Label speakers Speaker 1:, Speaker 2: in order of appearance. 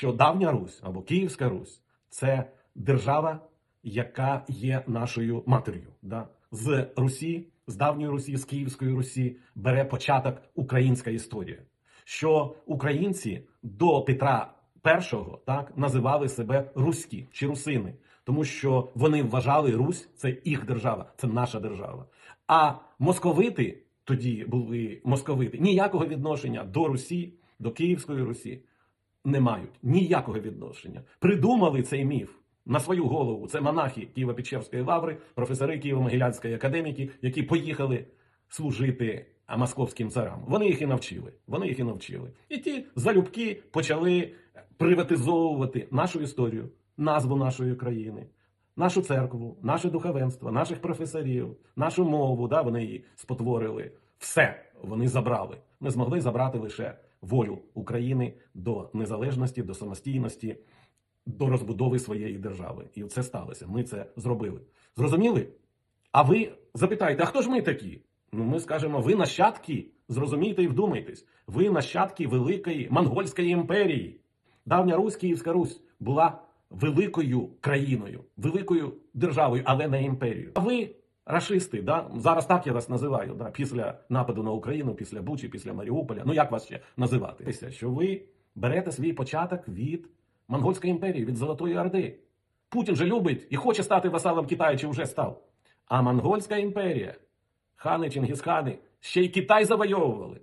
Speaker 1: що давня Русь або Київська Русь це держава, яка є нашою матер'ю. Да? З Русі, з давньої Русі, з Київської Русі бере початок українська історія. Що українці до Петра І так називали себе руські чи русини, тому що вони вважали Русь це їх держава, це наша держава. А московити тоді були московити ніякого відношення до Русі, до Київської Русі не мають ніякого відношення. Придумали цей міф на свою голову. Це монахи Києво-Печерської лаври, професори Києво-Могилянської академіки, які поїхали служити московським царам. Вони їх і навчили. Вони їх і навчили. І ті залюбки почали приватизовувати нашу історію, назву нашої країни. Нашу церкву, наше духовенство, наших професорів, нашу мову, да, вони її спотворили. Все вони забрали. Ми змогли забрати лише волю України до незалежності, до самостійності, до розбудови своєї держави. І це сталося. Ми це зробили. Зрозуміли? А ви запитаєте, а хто ж ми такі? Ну, ми скажемо, ви нащадки, зрозумійте і вдумайтесь, ви нащадки великої монгольської імперії. Давня Русь, Київська Русь була великою країною, великою державою, але не імперією. А ви рашисти, да? зараз так я вас називаю, да? після нападу на Україну, після Бучі, після Маріуполя. Ну як вас ще називати? Що ви берете свій початок від монгольської імперії, від Золотої Орди. Путін же любить і хоче стати васалом Китаю, чи вже став. А монгольська імперія, хани Чингісхани, ще й Китай завойовували.